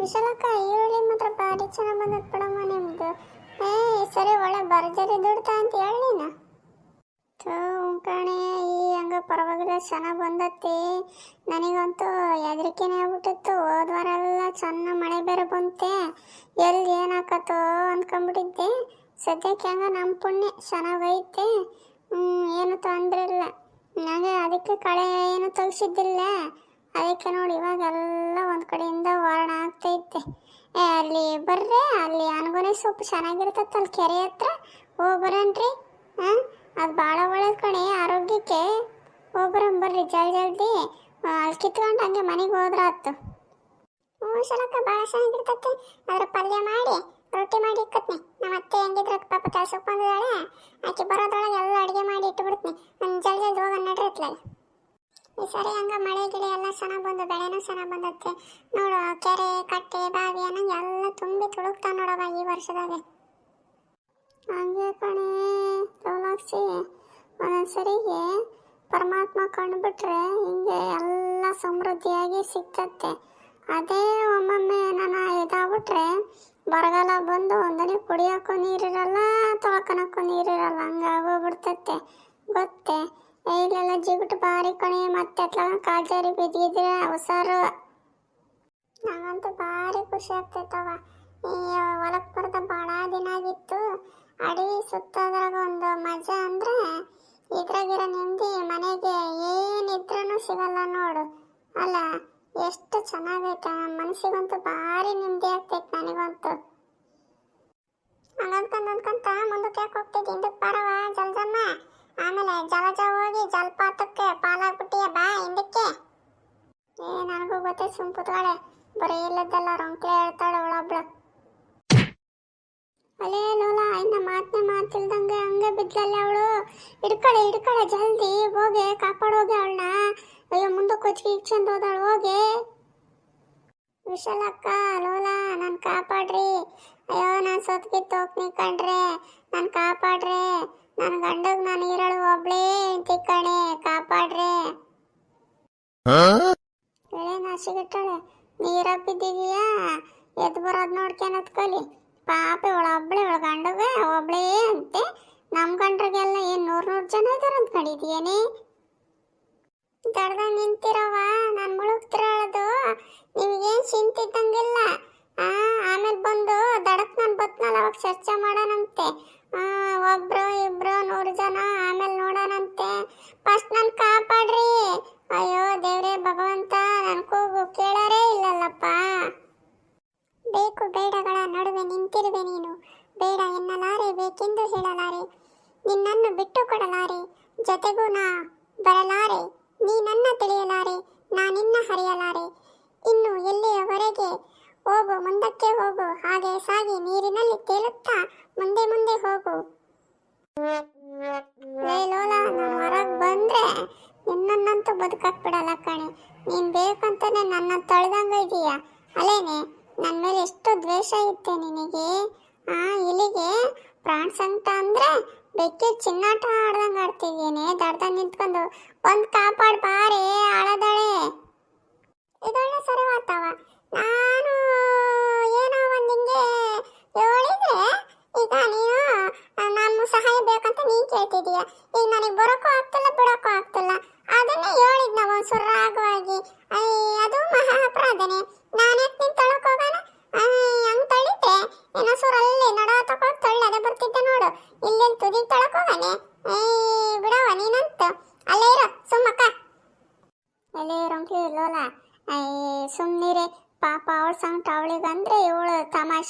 ವಿಶಾಲಕ್ಕ, ಈರುಳ್ಳಿ ಮಾತ್ರ ಭಾರಿ ಚೆನ್ನಾಗಿ ಬಂದತ್ ಬಿಡಮ್ಮ ನಿಮ್ದು. ಏ ಸರಿ ಒಳ್ಳೆ ಭರ್ಜರಿ ದುಡ್ತಾ ಅಂತ ಹೇಳಿ ನೀನು. ಥೂ ಕಣೆ, ಈ ಹಂಗ ಪರವಾಗಿಲ್ಲ, ಚೆನ್ನಾಗಿ ಬಂದತ್ತಿ. ನನಗಂತೂ ಹೆದರಿಕೆನೇ ಆಗ್ಬಿಟ್ಟಿತ್ತು. ಹೋದ ವಾರ ಎಲ್ಲ ಚೆನ್ನಾಗಿ ಮಳೆ ಬೇರೆ ಬಂತೆ. ಎಲ್ಲಿ ಏನಾಕತ್ತೋ ಅಂದ್ಕೊಂಬಿಟ್ಟಿದ್ದೆ ಸದ್ಯಕ್ಕೆ ಹಂಗ ನಮ್ಮ ಪುಣ್ಯ ಚೆನ್ನಾಗೈತೆ ಏನು ತೊಂದರೆ ಇಲ್ಲ. ನನಗೆ ಅದಕ್ಕೆ ಕಳೆ ಏನು ತೆಗ್ಸಿದ್ದಿಲ್ಲ. ಅದಕ್ಕೆ ನೋಡಿ ಇವಾಗೆಲ್ಲ ಒಂದು ಕಡೆಯಿಂದ ವಾರಣ ಆಗ್ತೈತೆ. ಅಲ್ಲಿ ಬರ್ರೆ, ಅಲ್ಲಿ ಅನ್ಗೊನೆ ಸೊಪ್ಪು ಚೆನ್ನಾಗಿರ್ತೈತೆ ಅಲ್ಲಿ ಕೆರೆ ಹತ್ರ. ಹೋಗ್ಬರನ್ರಿ ಹಾಂ ಅದು ಭಾಳ ಒಳ್ಳೇದು ಕಣೆ, ಆರೋಗ್ಯಕ್ಕೆ. ಹೋಗ್ಬರನ್ ಬರ್ರಿ ಜಲ್ದಿ. ಜಲ್ದಿ ಅಲ್ಲಿ ಕಿತ್ಕೊಂಡು ಹಂಗೆ ಮನೆಗೆ ಹೋದ್ರ ಆತು ಹ್ಞೂ ಸಲಕ್ಕ ಭಾಳ ಚೆನ್ನಾಗಿರ್ತೈತೆ. ಅದ್ರ ಪಲ್ಯ ಮಾಡಿ, ರೊಟ್ಟಿ ಮಾಡಿ ಇಕ್ಕತ್ನಿ. ನಮ್ಮ ಅತ್ತೆ ಹೆಂಗಿದ್ರ ಪಾಪ ಕೆಲ್ಸಕ್ಕೆ ಬಂದಿದ್ದಾಳೆ. ಆಕೆ ಬರೋದ್ರೊಳಗೆ ಎಲ್ಲ ಅಡುಗೆ ಮಾಡಿ ಇಟ್ಬಿಡ್ತೀನಿ. ನಾನು ಜಲ್ದಿ ಜಲ್ದಿ ಹೋಗೋಣ ನಡ್ರಿ ಈ ಸರಿ ಹಂಗ ಮಳೆ ಗಿಳಿ ಎಲ್ಲ ಚೆನ್ನಾಗಿ ಬಂದು, ಬೆಳೆನೂ ಚೆನ್ನಾಗಿ ಬಂದತ್ತೆ ನೋಡು ಕೆರೆ, ಕಟ್ಟೆ, ಬಾವಿ ಅನ್ನಂಗೆ ಎಲ್ಲ ತುಂಬಿ ತುಳುಕ್ತಾ ನೋಡವ ಈ ವರ್ಷದಾಗೆ. ಹಂಗೆ ಕಣೆ ಒಂದೊಂದ್ಸರಿಗೆ ಪರಮಾತ್ಮ ಕಂಡುಬಿಟ್ರೆ ಹಿಂಗೆ ಎಲ್ಲ ಸಮೃದ್ಧಿಯಾಗಿ ಸಿಗ್ತತ್ತೆ ಅದೇ ಒಮ್ಮೊಮ್ಮೆ ನಾನು ಇದಾಗ್ಬಿಟ್ರೆ ಬರಗಾಲ ಬಂದು ಒಂದನೇ ಕುಡಿಯೋಕ್ಕೂ ನೀರಿರಲ್ಲ ತೊಳ್ಕೊಳಕ್ಕೂ ನೀರಿರಲ್ಲ ಹಂಗಾಗೋಗ್ಬಿಡ್ತತ್ತೆ ಗೊತ್ತೇ? ಇಲ್ಲೆಲ್ಲ ಜಿಗುಟು ಬಾರಿ ಕಣೆ ಮತ್ತೆ ಅತ್ಲಾಗ ಕಾಲ್ಜಾರಿ ಬಿದ್ದಿದ್ರೆ ಅವಸಾರು. ನಂಗಂತೂ ಭಾರಿ ಖುಷಿ ಆಗ್ತೈತವ ಈ ಹೊಲಕ್ಕೆ ಬರದ ಭಾಳ ದಿನ ಆಗಿತ್ತು. ಅಡಿ ಸುತ್ತದ್ರಾಗ ಒಂದು ಮಜಾ ಅಂದ್ರೆ ಇದ್ರಾಗಿರೋ ನೆಮ್ಮದಿ ಮನೆಗೆ ಏನಿದ್ರೂ ಸಿಗಲ್ಲ ನೋಡು. ಅಲ್ಲ, ಎಷ್ಟು ಚೆನ್ನಾಗೈತೆ. ಮನಸ್ಸಿಗಂತೂ ಭಾರಿ ನೆಮ್ಮದಿ ಆಗ್ತೈತೆ ನನಗಂತೂ. ಹಂಗಂತ ಅಂದ್ಕೊಂತ ಮುಂದಕ್ಕೆ ಯಾಕೆ ಹೋಗ್ತಿದ್ದೆ? ಹಿಂದಕ್ಕೆ ಜಲ್ದಮ್ಮ. ಆಮೇಲೆ ಜಲಜ ಹೋಗಿ ಜಲಪಾತಕ್ಕೆ ಪಾಲಾಗ್ಬಿಟ್ಟಿಯ ಬಾ ಹಿಂದಕ್ಕೆ. ಏ, ನನಗೂ ಗೊತ್ತೇ ಸುಮ್ ಬರೀ ಇಲ್ಲದಲ್ಲ ರಂಕ್ಲೆ ಹೇಳ್ತಾಳೆ ಅವಳೊಬ್ಳು. ಅಲೇ ಲೋಲ, ಇನ್ನ ಮಾತನೆ ಮಾತಿಲ್ದಂಗೆ ಹಂಗೆ ಬಿದ್ದಲ್ಲ ಅವಳು. ಹಿಡ್ಕಳೆ ಹಿಡ್ಕಳೆ ಜಲ್ದಿ, ಹೋಗಿ ಕಾಪಾಡೋಗೆ ಅವಳನ್ನ ಅಯ್ಯೋ, ಮುಂದಕ್ಕೆ ಕೊಚ್ಚಿಗೆ ಇಕ್ಸ್ಕೊಂಡು ಹೋದಳು, ಹೋಗಿ. ವಿಶಾಲಕ್ಕ ಲೋಲ, ನಾನು ಕಾಪಾಡ್ರಿ. ಅಯ್ಯೋ, ನಾನು ಸೊತ್ಕಿತ್ತು ಹೋಗ್ನಿ ಕಣ್ರೆ. ನಾನು ಕಾಪಾಡ್ರೆ. ನನ್ನ ಗಂಡಗ್ ನಾನು ಇರಳು ಒಬ್ಳೇ ಹೆಂಡತಿ ಕಣೆ ಕಾಪಾಡ್ರೆ. ಎಳೆ ನಾಶಿಗಿಟ್ಟಳೆ ನೀರಾಗ ಬಿದ್ದಿದೀಯಾ? ಎದ್ದು ಬರೋದು ನೋಡ್ಕೊಂಡ್ ಕಲಿ. ಪಾಪ ಇವಳ ಒಬ್ಳೆ ಇವಳ ಗಂಡಗ ಒಬ್ಳೇ ಅಂತೆ. ನಮ್ಮ ಗಂಡ್ರಿಗೆಲ್ಲ ಏನು ನೂರು ನೂರು ಜನ ಇದಾರೆ ಅಂದ್ಕೊಂಡಿದ್ಯೇನೆ? ದಡ್ದಾಗ ನಿಂತಿರವ ನಾನು ಮುಳುಗ್ತಿರೋದು ನಿಮ್ಗೇನ್ ಚಿಂತಿದ್ದಂಗಿಲ್ಲ. ಆ ಆಮೇಲೆ ಬಂದು ದಡಕ್ ನಾನು ಬತ್ನಲ್ಲ ಅವಾಗ ಚರ್ಚೆ ಮಾಡೋಣಂತೆ. ಒಬ್ರು ಇಬ್ರು ನೂರು ಜನ ಆಮೇಲೆ ನೋಡೋಣಂತೆ. ಫಸ್ಟ್ ನಾನು ಕಾಪಾಡ್ರಿ. ಅಯ್ಯೋ, ದೇವ್ರೇ ಭಗವಂತ ನನ್ನ ಕೂಗು ಕೇಳರೇ ಇಲ್ಲಲ್ಲಪ್ಪ. ಬೇಕು ಬೇಡಗಳ ನಡುವೆ ನಿಂತಿರುವೆ ನೀನು. ಬೇಡ ಎನ್ನಲಾರೆ, ಬೇಕೆಂದು ಹೇಳಲಾರೆ. ನಿನ್ನನ್ನು ಬಿಟ್ಟು ಕೊಡಲಾರೆ ಜೊತೆಗೂ ನಾ ಬರಲಾರೆ. ನೀ ನನ್ನ ತಿಳಿಯಲಾರೆ. ನಾ ನಿನ್ನ ಹರಿಯಲಾರೆ. ಬಂದ್ರೆ ನಿನ್ನನ್ನಂತೂ ಬಿಡಲ್ಲ ಕಣೆ. ನೀನ್ ಬೇಕಂತಾನೆ ನನ್ನ ತೊಳೆದಂಗ ಇದೀಯ? ಅಲೇನೆ ನನ್ನ ಮೇಲೆ ಎಷ್ಟು ದ್ವೇಷ ಇತ್ತೆ ನಿನಗೆ. ಆ, ಇಲ್ಲಿಗೆ ಪ್ರಾಣ ಸಂಕಟ ಅಂದ್ರೆ ಬೆಕ್ಕಿ ಚಿನ್ನಾಟ ಆಡ್ದಂಗ ಆಡ್ತಿದ್ದೀನಿ ದಡ್ದ ನಿಂತ್ಕೊಂಡು ಒಂದ್ ಕಾಪಾಡ್ ಬಾರಿ ಆಳದಳೆ. ಇದೊಳ್ಳೆ ಸರಿ ವಾತಾವ. ನಾನು ಏನೋ ಒಂದು ಹೇಳಿದ್ರೆ, ಈಗ ನೀನು ನಾನು ಸಹಾಯ ಬೇಕಂತ ನೀನ್ ಕೇಳ್ತಿದೀಯ. ಈಗ ನನಗೆ ಬರೋಕ್ಕೂ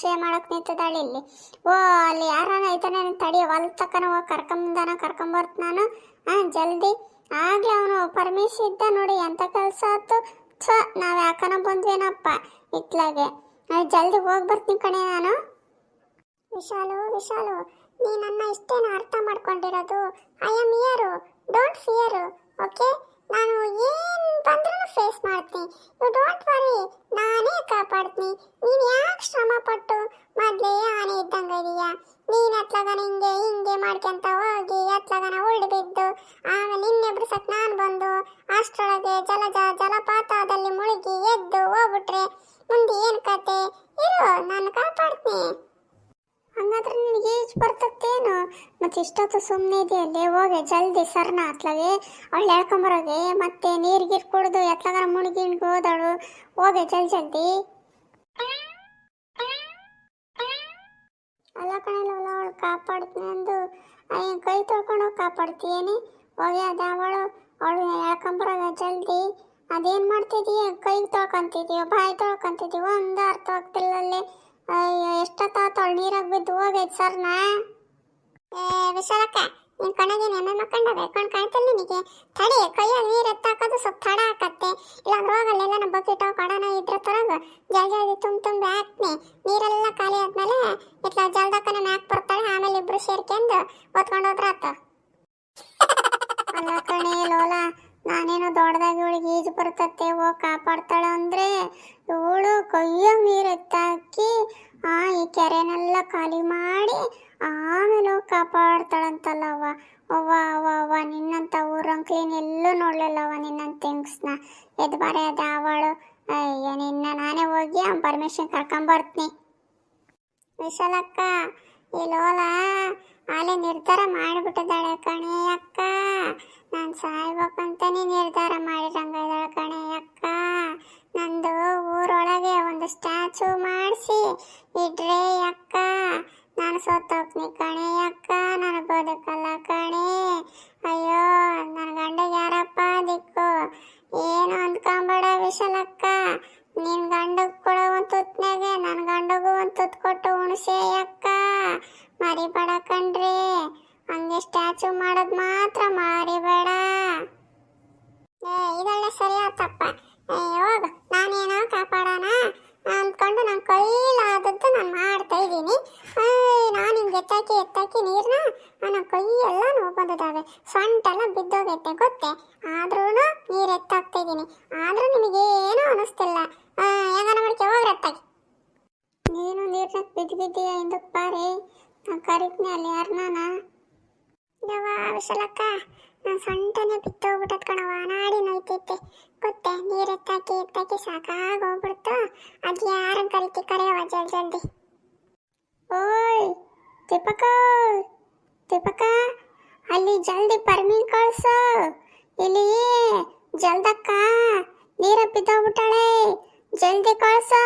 ತಮಾಷೆ ಮಾಡಕ್ ನಿಂತಿದ್ದಾಳೆ ಇಲ್ಲಿ. ಓ, ಅಲ್ಲಿ ಯಾರನ ಐತಾನೆ ತಡಿ ಹೊಲ್ ತಕ್ಕನ ಹೋಗಿ ಕರ್ಕೊಂಬಂದಾನ ಕರ್ಕೊಂಬರ್ತ ನಾನು? ಹಾ ಜಲ್ದಿ. ಆಗ್ಲೇ ಅವನು ಪರ್ಮಿಷನ್ ಇದ್ದ ನೋಡಿ ಎಂತ ಕೆಲಸ ಆಯ್ತು ಛ, ನಾವ್ ಯಾಕನ ಬಂದ್ವೇನಪ್ಪ? ಇತ್ಲಾಗೆ. ಜಲ್ದಿ ಹೋಗಿ ಬರ್ತೀನಿ ಕಣೆ ನಾನು. ವಿಶಾಲು ವಿಶಾಲು ನೀ ನನ್ನ ಇಷ್ಟೇನ ಅರ್ಥ ಮಾಡ್ಕೊಂಡಿರೋದು? I am here don't fear okay ನಾನು ಏನ್ ಬಂದ್ರೂ ಫೇಸ್ ಮಾಡ್ತೀನಿ. ಯು ಡೋಂಟ್ ವರಿ ನಾನೇ ಕಾಪಾಡ್ತೀನಿ. ನೀನು ಯಾಕೆ ಶ್ರಮ ಪಟ್ಟು ಮೊದಲೇ ಆನೆ ಇದ್ದಂಗೆ ಇದೀಯ? ನೀನು ಅತ್ಲಗನ ಹಿಂಗೆ ಹಿಂಗೆ ಮಾಡ್ಕೊಂತ ಹೋಗಿ ಅತ್ಲಗನ ಉಳ್ದು ಬಿದ್ದು, ಆಮೇಲೆ ನಿನ್ನೆ ಸತ್ ನಾನು ಬಂದು ಅಷ್ಟರೊಳಗೆ ಜಲಜ ಜಲಪಾತದಲ್ಲಿ ಮುಳುಗಿ ಎದ್ದು ಹೋಗ್ಬಿಟ್ರೆ, ಮುಂದೆ ಏನು ಕತೆ? ಮತ್ತೆ ಇಷ್ಟೊತ್ತು ಸುಮ್ಮನೆ ಇದೆಯಲ್ಲೇ ಹೋಗಿ ಜಲ್ದಿ ಸರ್ನ ಅತ್ಲಾಗೆ ಅವಳು ಹೇಳ್ಕೊಂಬರೋಗೆ ಮತ್ತೆ ನೀರು ಗೀರು ಕುಡ್ದು ಎತ್ಲಾಗಾರ ಮುಳುಗಿಣ್ಗೆ ಹೋದಳು. ಹೋಗಿ ಜಲ್ ಜಲ್ದಿ. ಅಲ್ಲ ಕಣಲ್ಲ ಅವಳು ಕಾಪಾಡ್ತೀನಿ ಅಂದು. ಅಯ್ಯ ಕೈ ತೊಳ್ಕೊಂಡು ಕಾಪಾಡ್ತೀಯೇನೆ? ಹೋಗಿ ಅದ ಅವಳು. ಅವಳು ಹೇಳ್ಕೊಂಬರೋಗ ಜಲ್ದಿ. ಅದೇನು ಮಾಡ್ತಿದೀಯ? ಕೈ ತೊಳ್ಕೊಂತಿದೀಯೋ, ಬಾಯಿ ತೊಳ್ಕೊಂತಿದ್ದೀವೋ ಒಂದು ಅರ್ಥ ಆಗ್ತಿಲ್ಲ ಅಲ್ಲಿ. ಅಯ್ಯೋ ಎಷ್ಟೊತ್ತಾತ ನೀರಾಗ ಬಿದ್ದು ಹೋಗೈತೆ ಸರ್ನಾ ಏ, ವಿಶಾಲಕ್ಕ, ನಿನ್ ಕಣಗೆ ನೆಮ್ಮೆ ಮಕ್ಕಂಡದ ಕಣ್ ಕಾಯ್ತಲ್ಲ ನಿನಗೆ? ತಡಿ, ಕೈಯಾಗ ನೀರು ಎತ್ತಾಕೋದು ಸ್ವಲ್ಪ ತಡ ಹಾಕತ್ತೆ ಇಲ್ಲ ಹೋಗಲ್ಲ, ಎಲ್ಲ ನಮ್ಮ ಬಕೆಟ್ ಕಡನ ಇದ್ರ ತೊರಗ ಜಲ್ ಜಲ್ದಿ ತುಂಬ ತುಂಬ ಹಾಕ್ನಿ. ನೀರೆಲ್ಲ ಖಾಲಿ ಆದ್ಮೇಲೆ ಇಟ್ಲ ಜಲ್ದಕ್ಕನ ಮ್ಯಾಕ್ ಬರ್ತಾಳೆ, ಆಮೇಲೆ ಇಬ್ರು ಸೇರ್ಕೊಂಡು ಹೊತ್ಕೊಂಡು ಹೋದ್ರಾತ. ಅಲ್ಲ ಕಣೆ ಲೋಲ ನಾನೇನೋ ದೊಡ್ಡದಾಗಿ ಇವಳಿಗೆ ಈಜು ಬರ್ತತ್ತೆ, ಓ ಕಾಪಾಡ್ತಾಳೆ ಅಂದ್ರೆ ಇವಳು ಕೈಯಾಗ ನೀರು ಎತ್ತಾಕಿ ಆ ಈ ಕೆರೆನೆಲ್ಲ ಖಾಲಿ ಮಾಡಿ ಆಮೇಲೆ ಹೋಗಿ ಕಾಪಾಡ್ತಾಳಂತಲ್ಲ ಅವ್ವ ಅವ್ವ ಅವ್ವ, ನಿನ್ನಂತ ಊರಂಕ್ಲಿನ ಎಲ್ಲೂ ನೋಡ್ಲಿಲ್ಲವ್ವ ನಿನ್ನಂತ ಥಿಂಗ್ಸ್ನ ಎದ್ ಬಾರೆ ಅದ ಅವಳು. ಅಯ್ಯ, ನಿನ್ನ ನಾನೇ ಹೋಗಿ ಆ ಪರ್ಮಿಷನ್ ಕರ್ಕೊಂಬರ್ತೀನಿ. ವಿಶಾಲಕ್ಕ ಈ ಆಲೆ ನಿರ್ಧಾರ ಮಾಡಿಬಿಟ್ಟಿದ್ದಾಳೆ ಕಣೆ ಅಕ್ಕ. ನಾನು ಸಾಯ್ಬೇಕಂತಾನೆ ನಿರ್ಧಾರ ಮಾಡಿರಂಗಿದ್ದಾಳೆ ಕಣೆ ಅಕ್ಕ. ನಂದು ಊರೊಳಗೆ ಒಂದು ಸ್ಟ್ಯಾಚು ಮಾಡಿಸಿ ಇಡ್ರೆ ಅಕ್ಕ. ನಾನು ಸೋತೋಗ್ನಿ ಕಣೆ ಅಕ್ಕ. ನಾನು ಬದುಕಲ್ಲ ಕಣೆ. ಅಯ್ಯೋ ನನ್ನ ಗಂಡ ಯಾರಪ್ಪ ದಿಕ್ಕು? ಏನು ಅಂದ್ಕೊಂಬೇಡ ವಿಶಾಲಕ್ಕ ನಿನ್ ಗಂಡಗ್ ಕೊಡೋ ಒಂದ್ ತುತ್ನಾಗೆ ನನ್ನ ಗಂಡಗೂ ಒಂದ್ ತುತ್ ಕೊಟ್ಟು ಉಣಸೆ ಅಕ್ಕ. ಮರಿಬೇಡ ಎತ್ತಾಕಿ ಎತ್ತಾಕಿ ನೀರನ್ನ ನನ್ನ ಕೈ ಎಲ್ಲ ನೋವು ಬಂದಿದ್ದಾವೆ ಸೊಂಟೆಲ್ಲ ಬಿದ್ದೋಗೈತೆ ಗೊತ್ತೆ? ಆದ್ರೂ ನೀರು ಎತ್ತಾಕ್ತಾ ಇದ್ದೀನಿ. ಆದ್ರೂ ನಿಮಗೆ ಏನೋ ಅನಿಸ್ತಿಲ್ಲ ಯಾಕಂದ್ರೆ ಮಾಡ್ಕೆ, ಹೋಗ್ರಿ ಎತ್ತಾಗಿ ನೀನು ನೀರ್ನ ಬಿದ್ದು ಬಿದ್ದೀಯ ಎಂದು ಬಾರಿ. ನಾನು ಕರಿತೀನಿ ಅಲ್ಲಿ ಯಾರನ್ನ ಯವ್ವ, ವಿಶಾಲಕ್ಕ, ನಾನು ಸೊಂಟನೆ ಬಿತ್ತೋಗ್ಬಿಟ್ಟದ್ ಕಣವ ನಾಡಿ ನೋಯ್ತೈತೆ. ಗೊತ್ತೆ, ನೀರು ಎತ್ತಾಕಿ ಎತ್ತಾಕಿ ಸಾಕಾಗಿ ಹೋಗ್ಬಿಡ್ತು. ಅದು ಯಾರನ್ನ ಕರಿತಿ ಕರೆಯವ ಜಲ್ ಜಲ್ದಿ. ದೀಪಕ ದೀಪಕ ಅಲ್ಲಿ ಜಲ್ದಿ ಪರ್ಮಿನ್ ಕಳ್ಸು. ಇಲ್ಲಿ ಜಲ್ದಕ್ಕ. ನೀರ ಬಿದ್ದೋಗ್ಬಿಟ್ಟಾಳೆ. ಜಲ್ದಿ ಕಳ್ಸು.